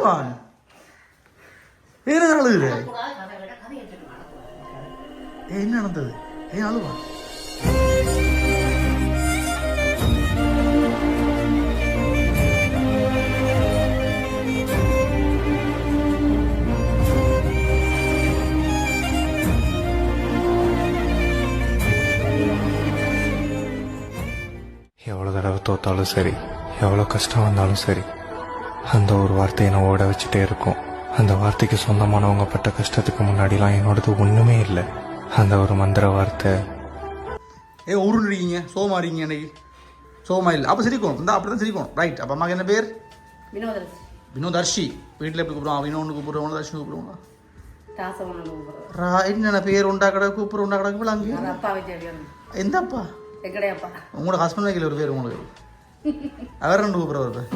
அழுவான் ஏன் அழுகுது என்ன நடந்தது ஏன் அழுவான் எவ்வளோ தடவை தோத்தாலும் சரி எவ்வளோ கஷ்டம் வந்தாலும் சரி அந்த ஒரு வார்த்தையை நான் ஓட வச்சுட்டே இருக்கும். அந்த வார்த்தைக்கு சொந்தமானவங்க பட்ட கஷ்டத்துக்கு முன்னாடிலாம் என்னோடது ஒன்றுமே இல்லை. அந்த ஒரு மந்திர வார்த்தை. ஏ உருண்டுறீங்க சோமா இருக்கீங்க இன்னைக்கு சோமா இல்லை. அப்போ சிரிக்கணும். இந்த அப்படி தான் சிரிக்கணும். ரைட் அப்போ அம்மாக்கு என்ன பேர்? வினோதர் வினோதர்ஷி வீட்டில் எப்படி கூப்பிடுவோம் வினோன்னு கூப்பிடுவோம் தர்ஷி கூப்பிடுவோம் என்னென்ன பேர் உண்டா கடை கூப்பிடுற உண்டா கடை வரணும் எந்த அப்பா? உங்களோட ஹஸ்பண்ட் வைக்கல ஒரு பேர் உங்களுக்கு. அவர் ரெண்டு கூப்பிட்ற ஒரு பேர்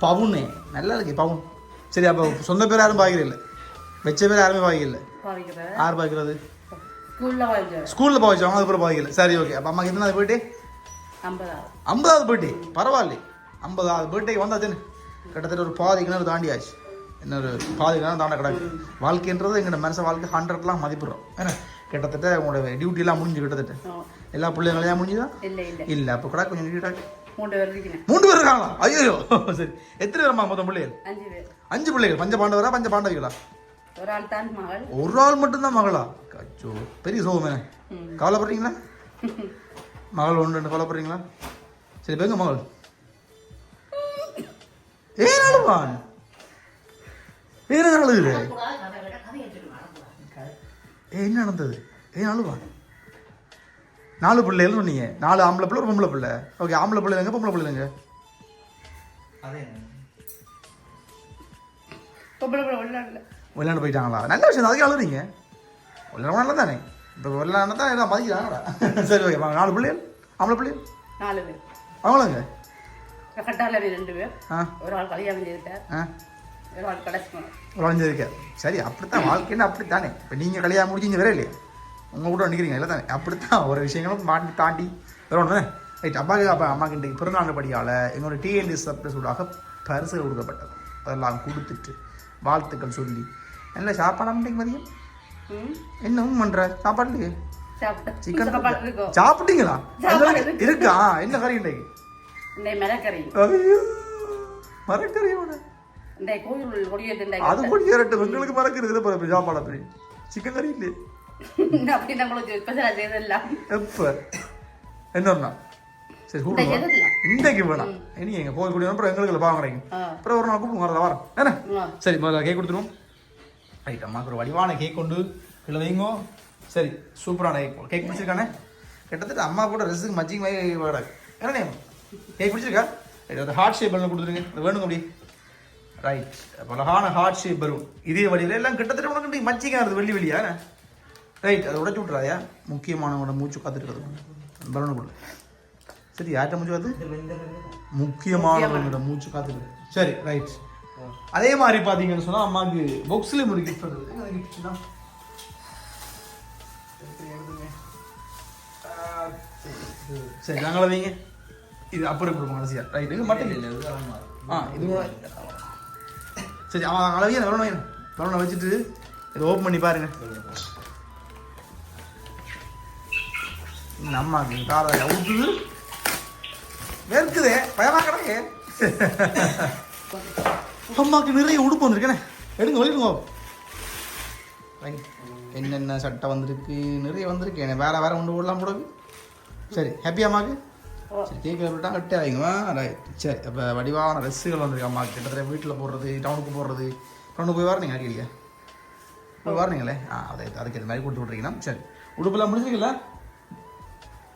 பவுனே நல்லா இருக்கு பவுன் சரி அப்போ சொந்த பேர் யாரும் பாய்க்கிறதில்ல வச்ச பேர் யாருமே பாய்க்கல பாவிக்கிற யார் பாய்க்கிறது ஸ்கூல்ல ஸ்கூலில் பாய்ச்சவங்க அதுக்கப்புறம் பாய்க்கல சரி ஓகே அப்போ அம்மாக்கு எத்தனாவது போயிட்டு ஐம்பதாவது பர்த்டே பரவாயில்ல ஐம்பதாவது பர்த்டேக்கு வந்தாச்சுன்னு கிட்டத்தட்ட ஒரு பாதி கிணறு தாண்டியாச்சு இன்னொரு பாதி கிணறு தாண்ட கிடக்கு வாழ்க்கைன்றது எங்களோட மனச வாழ்க்கை ஹண்ட்ரட்லாம் மதிப்பிடுறோம் ஏன்னா கிட்டத்தட்ட உங்களோட டியூட்டிலாம் முடிஞ்சு கிட்டத்தட்ட. எல்லா பிள்ளைங்களையும் முடிஞ்சுதா? இல்லை இல்லை. இல்லை அப்போ கூட கொஞ்சம் நீட்டாக மூன்று பேர் இருக்காங்களா? ஐயோ சரி. எத்தனை பேரம்மா மொத்தம் பிள்ளைகள்? அஞ்சு பேர். அஞ்சு பிள்ளைகள். பஞ்ச பாண்டவரா பஞ்ச பாண்டவிகளா? ஒரு ஆள் தான் மகள். ஒரு ஆள் மட்டும்தான் மகளா? அச்சோ பெரிய சோகமே. கவலைப்படுறீங்களா? மகள் ஒன்று ரெண்டு கவலைப்படுறீங்களா? சரி பேங்க மகள்? ஏன் அழுவான் ஏன் அழுகுது ஏ என்ன நடந்தது? ஏன் அழுவான் நாலு பிள்ளைகள் சொன்னீங்க நாலு ஆம்பளை பிள்ளை ஒரு பொம்பளை பிள்ளை. ஓகே ஆம்பளை பிள்ளை எங்க பொம்பளை பிள்ளை எங்க பொம்பளை பிள்ளை விளையாடல. வெளிநாடு போயிட்டாங்களா? நல்ல விஷயம் அதுக்கு அழுறீங்க வெளிநாடு நல்லா தானே? இப்போ வெளிநாடு தான் எல்லாம் மதிக்கிறாங்களா? சரி ஓகே நாலு பிள்ளைகள் ஆம்பளை பிள்ளைகள் நாலு பேர். அவங்களங்க? கட்டால ரெண்டு பேர். ஆ. ஒரு ஆள் கல்யாணம் செய்துட்டார் வளைஞ்சிருக்க சரி அப்படித்தான். வாழ்க்கைன்னு அப்படித்தானே? இப்போ நீங்கள் கல்யாணம் முடிஞ்சு இங்கே இல்லையா. உங்கள் கூட நிற்கிறீங்க இல்லை தானே அப்படித்தான் ஒரு விஷயங்களும் மாட்டி தாண்டி வேற ஒன்று ரைட் அப்பாவுக்கு அப்பா அம்மாக்கு இன்றைக்கு பிறந்தநாள் படியால் எங்களோட டிஎன்டி சப்ரஸூடாக பரிசுகள் கொடுக்கப்பட்டது. அதெல்லாம் கொடுத்துட்டு வாழ்த்துக்கள் சொல்லி. நல்ல சாப்பாடு மதியம்? ம்? என்னவும் பண்ணுற சாப்பாடுலையே சாப்பிட்டேன் சிக்கன் சாப்பாடு சாப்பிட்டீங்களா? சாப்பாடு இருக்கு. என்ன கறி மிளகறி ஐயோ மரக்கறியோட. அது கூட ஏறட்டும். எங்களுக்கு மறக்கிறது இல்லை பாரு சாப்பாடு அப்படி சிக்கன் கறி இல்லையே. அப்படி நம்மளுக்கு ஸ்பெஷலாக செய்தெல்லாம் எப்ப? என்ன சரி இந்த கூப்பிடுவா எதுலாம் இன்றைக்கு வேணாம் இனி எங்க போய் கூடிய அப்புறம் எங்களுக்கு ஆ. அப்புறம் ஒரு நாள் கூப்பிடுங்க வரல வரேன். என்ன. சரி முதல்ல கேக் கொடுத்துருவோம். ரைட் அம்மாக்கு ஒரு வடிவான கேக் கொண்டு கீழே வைங்கோ. சரி சூப்பரான கேக் கேக் பிடிச்சிருக்கானே? கிட்டத்தட்ட அம்மா கூட ரெஸுக்கு மச்சிங் மாதிரி என்ன கேக் பிடிச்சிருக்கா? ரைட் அது ஹார்ட் ஷேப் பலூன் கொடுத்துருங்க. வேணுங்க அப்படி. ரைட் அழகான ஹார்ட் ஷேப் பலூன் இதே வடிவில் எல்லாம் கிட்டத்தட்ட உனக்கு மச்சிங்க இருக்குது வெள்ளி வெளியா ரைட் அதை உடச்சு விட்றாயா முக்கியமானவங்களோட மூச்சு காத்துட்டு பலூனை கொடு. சரி யார்கிட்ட மூச்சு காத்து? முக்கியமானவங்களோட மூச்சு காத்துட்டு சரி ரைட் அதே மாதிரி பார்த்தீங்கன்னு சொன்னா அம்மாவுக்கு பாக்ஸ்லேயும் ஒரு கிஃப்ட் வருது? சரி நாங்கள வைங்க. இது அப்புறம் கொடுப்போம் கடைசியா ரைட் இது மட்டும் இல்லை ஆ இது சரி அவன் அளவையே வரணும் வைங்க வரணும் வச்சுட்டு இதை ஓப்பன் பண்ணி பாருங்க. நம்ம அம்மாக்கு காலை அவுத்துது. வெறுக்குதே பயமா கிடக்கு. அம்மாக்கு நிறைய உடுப்பு வந்திருக்கேனே. எடுங்க வெளியிடுங்க. என்னென்ன சட்டை வந்திருக்கு? நிறைய வந்திருக்கேனே. வேற வேற ஒன்று போடலாம் போடக்கு சரி ஹாப்பி அம்மாக்கு கேக் விட்டா கட்டே ஆகிங்க ரைட் சரி அப்போ வடிவான ட்ரெஸ்ஸுகள் வந்திருக்கு. அம்மாக்கு கிட்டத்தட்ட வீட்டில் போடுறது டவுனுக்கு போடுறது. டவுனுக்கு போய் வரீங்க அடிக்கடியா போய் வரீங்களே ஆ அதை அதுக்கு இந்த மாதிரி கொடுத்து விட்றீங்கன்னா சரி உடுப்பெல்லாம் முடிஞ்சிருக்கல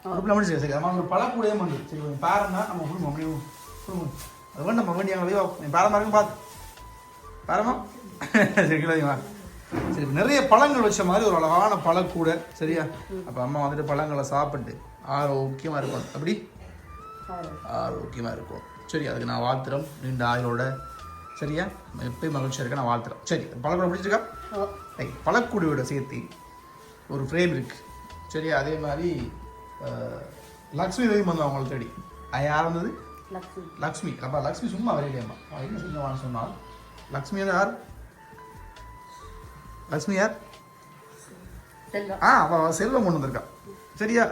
உடுப்பெல்லாம் முடிஞ்சிருக்கு சரி அம்மா ஒரு பழக்கூடையே வந்து சரி கொஞ்சம் பாருங்க நம்ம கொடுங்க அப்படியே கொடுங்க அது வேணும் நம்ம வேண்டிய அங்கே போய் என் பாரம் பாருங்க பார்த்து பாரமா? சரி கீழே வைங்க, வா. சரி இப்ப நிறைய பழங்கள் வச்ச மாதிரி ஒரு அழகான பழக்கூடை சரியா? அப்போ அம்மா வந்துட்டு பழங்களை சாப்பிட்டு ஆரோக்கியமாக இருக்கும் அப்படி? ஆரோக்கியமாக இருக்கும். சரி அதுக்கு நான் வாழ்த்துறோம். நீண்ட ஆயுளோட சரியா? எப்பயும் மகிழ்ச்சியாக இருக்க நான் வாழ்த்துறோம். சரி பழக்கூட பிடிச்சிருக்கா ரைட் பழக்கூடையோட சேர்த்து ஒரு ஃப்ரேம் இருக்கு. சரியா அதே மாதிரி லக்ஷ்மி தேவி வந்து அவங்கள தேடி. யார் வந்தது? லக்ஷ்மி. அப்பா லக்ஷ்மி சும்மா வரையிலேம்மா அவன் என்ன செஞ்சவான்னு சொன்னால் லக்ஷ்மி யார்? லக்ஷ்மி யார்? ஆ அவள் செல்வம் கொண்டு வந்திருக்கா. சரியா?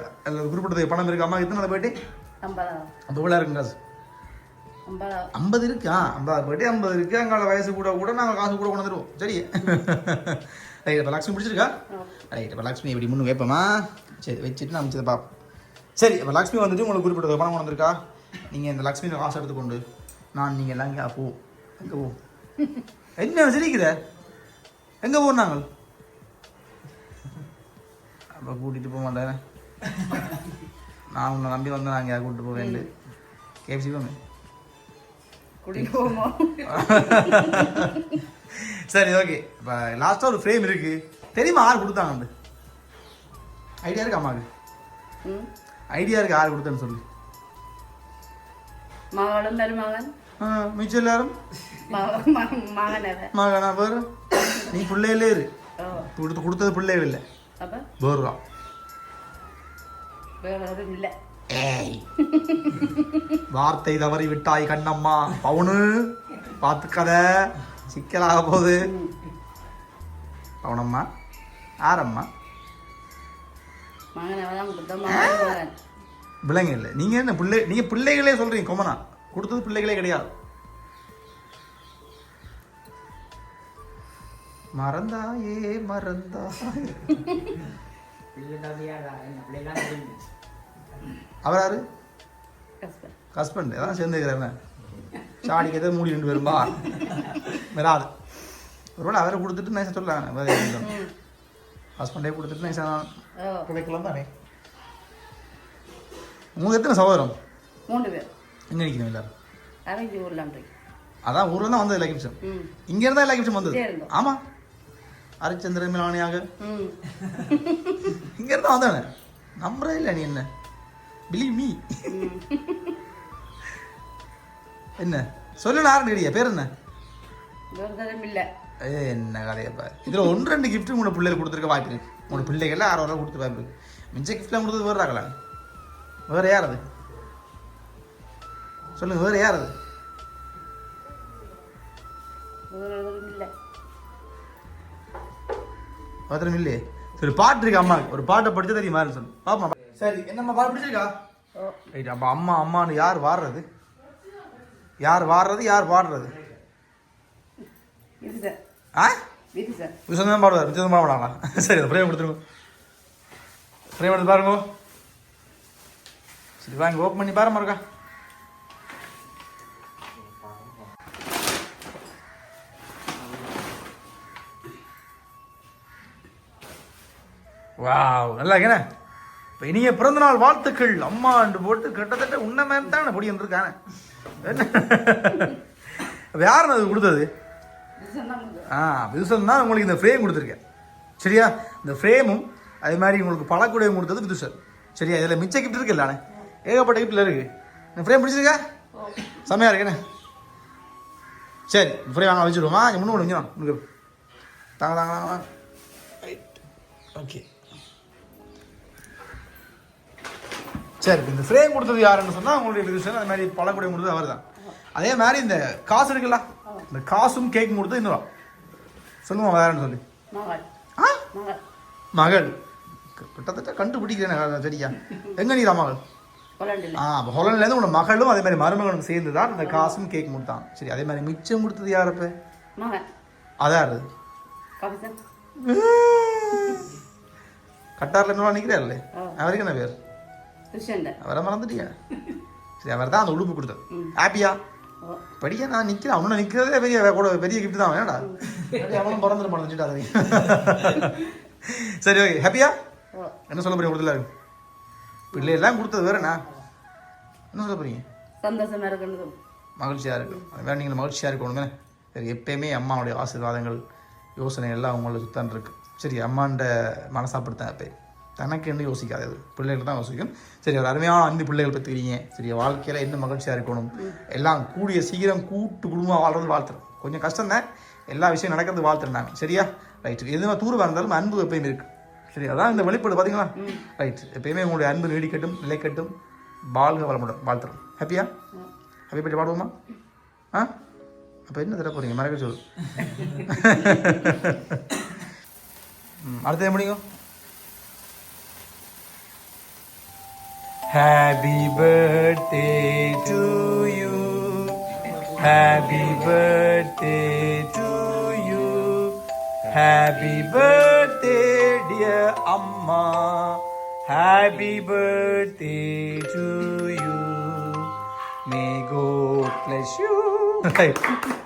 குறிப்பிட்டது பணம் இருக்கு? அம்மா எத்தனை போயிட்டு? இருக்குங்க காசு. ஐம்பது? இருக்கு? ஐம்பது போயிட்டு ஐம்பது இருக்கு அங்கே வயசு கூட கூட நாங்கள் காசு கூட கொண்டு வந்துடுவோம் சரி. ரைட் இப்போ லக்ஷ்மி பிடிச்சிருக்கா ரைட் இப்போ லக்ஷ்மி இப்படி முன்னு வைப்போமா சரி வச்சுட்டு நான் மிச்சத்தை பார்ப்போம் சரி இப்போ லக்ஷ்மி வந்துட்டு உங்களுக்கு குறிப்பிட்ட பணம் கொண்டு வந்திருக்கா நீங்கள் இந்த லக்ஷ்மி காசு எடுத்துக்கொண்டு நான் நீங்கள் எல்லாம் இங்கே போ. எங்கே போ? என்ன சிரிக்கிற? எங்கே போவோம் நாங்கள்? அப்போ கூட்டிகிட்டு போக மாட்டேன். நான் உன்னை நம்பி வந்தேன் நான் இங்கே கூப்பிட்டு போவேன் கேப்சி போமே. சரி ஓகே இப்போ லாஸ்ட்டாக ஒரு ஃப்ரேம் இருக்கு. தெரியுமா யார் கொடுத்தாங்க ஐடியா இருக்கு அம்மாவுக்கு ஐடியா இருக்கு யார் கொடுத்தேன்னு சொல்லி. மகளும் மருமகன் ஆ, மிச்சம் எல்லாரும்? மக- மக- மகன் வேறு? நீ பிள்ளைகளே இரு. கொடுத்து கொடுத்தது பிள்ளைகள் இல்லை. வேறுவா வேற எதுவும் இல்லை வார்த்தை தவறி விட்டாய் கண்ணம்மா. பவுனு பார்த்துக்கத சிக்கலாக போகுது. பவுனம்மா ஆரம்மா பிள்ளைங்க இல்லை. நீங்க என்ன பிள்ளை நீங்க பிள்ளைகளே சொல்றீங்க கொமனா கொடுத்தது பிள்ளைகளே கிடையாது. மறந்தாயே மறந்தாயே. அவர் யாரு? ஹஸ்பண்ட் அதான் சேர்ந்துக்கிறாரு சாடிக்கு எதாவது மூடி ரெண்டு பேரும்பா வராது ஒருவேளை அவரை கொடுத்துட்டு நைஸாக சொல்லலாம். ஹஸ்பண்டே கொடுத்துட்டு நைஸாக ஓ. கிடைக்கலாம் தானே? உங்களுக்கு எத்தனை சகோதரம்? மூணு பேர். எங்கே நிற்கிறோம் எல்லாரும்? அதான் ஊர்ல தான் வந்தது ம். இங்க இருந்தா லக்கி விஷயம் வந்தது? இங்கே இருந்தோம். ஆமா ஹரிச்சந்திரன் மிலானியாக ம். இங்க இருந்தா வந்தானே நம்புறே இல்லை நீ என்ன? Believe me. என்ன? சொல்லல ஆரம்பிக்கிறியா பேர் என்ன? என்ன கதையப்பா இதுல ஒன்று ரெண்டு கிஃப்ட் உங்களோட பிள்ளைகள் கொடுத்துருக்க வாய்ப்பு இருக்கு. உங்களோட பிள்ளைகள் ஆறு வரை கொடுத்து வாய்ப்பு இருக்கு. மிச்ச கிஃப்ட்லாம் கொடுத்தது வேறு ஆகலாம் வேற யார் அது? சொல்லுங்க வேற யார் அது? ஒரு தரம் இல்லை ஒருத்தரும் இல்லையே சரி பாட்டு இருக்கு அம்மாவுக்கு ஒரு பாட்டை படிச்சு தெரியுமா சொல்லு. பாப்பா சரி என்னம்மா பாட்டு பிடிச்சிருக்கா? ரைட் அப்போ அம்மா அம்மான்னு யார் வாடுறது? யார் வாடுறது யார் பாடுறது? ஆ? விசந்தம் தான் பாடுவார் விசந்தம் பாடுவாங்களா? சரி அந்த ஃப்ரேம் கொடுத்துருங்க ஃப்ரேம் எடுத்து பாருங்க. சரி வாங்க ஓப்பன் பண்ணி பாருமா இருக்கா வாவ் நல்லா இருக்கேனே? இப்போ இனிய பிறந்தநாள் வாழ்த்துக்கள். அம்மாண்டு போட்டு கிட்டத்தட்ட உன்ன மேம் தான் பொடி வந்துருக்கானே என்ன யாருன்னு அது கொடுத்தது? ஆ விதுசன் தான் உங்களுக்கு இந்த ஃப்ரேம் கொடுத்துருக்கேன். சரியா? இந்த ஃப்ரேமும் அதே மாதிரி உங்களுக்கு பழக்கூடையும் கொடுத்தது விதுசன். சரியா? இதில் மிச்ச கிஃப்ட் இருக்குல்ல அண்ணே ஏகப்பட்ட கிஃப்டில் இருக்கு. இந்த ஃப்ரேம் பிடிச்சிருக்கா? செம்மையா இருக்கேண்ணே சரி ஃப்ரேம் வாங்க வச்சுருவோமா இங்க முன்னு முடிஞ்சிடும் உங்களுக்கு தாங்க தாங்க தாங்க ரைட் ஓகே சரி இந்த ஃப்ரேம் கொடுத்தது யாருன்னு சொன்னால் உங்களுடைய விதுசன் அது மாதிரி பழக்கூடையும் கொடுத்தது அவர் தான் அதே மாதிரி இந்த காசு இருக்குல்ல இந்த காசும் கேக் கொடுத்தது இன்னொரு சொல்லுவோம் வேறன்னு சொல்லி. ஆ? மகள். கிட்டத்தட்ட கண்டுபிடிக்கிறேன் சரியா. எங்க நீரா மகள்? ஆ அப்போ ஹொலண்ட்லேருந்து உங்களோட மகளும் அதே மாதிரி மருமகனும் சேர்ந்து தான் இந்த காசும் கேக் கொடுத்தான். சரி அதே மாதிரி மிச்சம் கொடுத்தது யார் மகன் அதான் கட்டாரில் இன்னும் நிற்கிறார்ல ஆ. அவருக்கு என்ன பேர்? அவரை மறந்துட்டியா. சரி அவர் தான் அந்த உடுப்பு கொடுத்தது. ஹாப்பியா படிக்க நான் நிற்கிறேன் அவனை நிற்கிறதே பெரிய கூட பெரிய கிஃப்ட் தான். வேணாடா அவனும் பிறந்துட மாட்டேன் சரி ஓகே ஹாப்பியா என்ன சொல்ல போறீங்க கொடுத்துல பிள்ளை எல்லாம் கொடுத்தது வேறண்ணா. என்ன சொல்ல போறீங்க? சந்தோஷமா இருக்கணும். மகிழ்ச்சியாக இருக்கும் அது நீங்கள் மகிழ்ச்சியாக இருக்கணுமே சரி எப்பயுமே அம்மாவுடைய ஆசீர்வாதங்கள் யோசனை எல்லாம் உங்களை சுத்தான் இருக்கு. சரி அம்மாண்ட மனசாப்பிடுத்தான் எப்போ தனக்குன்னு யோசிக்காது அது. பிள்ளைகள் தான் யோசிக்கும். சரி ஒரு அருமையான அன்பு பிள்ளைகள் பற்றிக்கிறீங்க. சரி வாழ்க்கையில் என்ன மகிழ்ச்சியாக இருக்கணும்? எல்லாம் கூடிய சீக்கிரம் கூட்டு குடும்பமாக வாழ்றது வாழ்த்துறோம். கொஞ்சம் கஷ்டம் தான் எல்லா விஷயம் நடக்கிறது வாழ்த்துறேன் நான். சரியா? ரைட் எதுவுமே தூர்வாக இருந்தாலும் அன்பு எப்பயும் இருக்குது சரி அதான் இந்த வெளிப்பாடு பார்த்தீங்களா ரைட் எப்பயுமே உங்களுடைய அன்பு நீடிக்கட்டும் நிலைக்கட்டும். வாழ்க வளமுடன். வாழ்த்துறோம். ஹாப்பியா ஹாப்பி பற்றி பாடுவோமா? ஆ? அப்போ என்ன தர போகிறீங்க மறக்க சொல்லு அடுத்து என்ன முடியும்? Happy birthday to you. Happy birthday to you. Happy birthday, dear Amma. Happy birthday to you. May God bless you.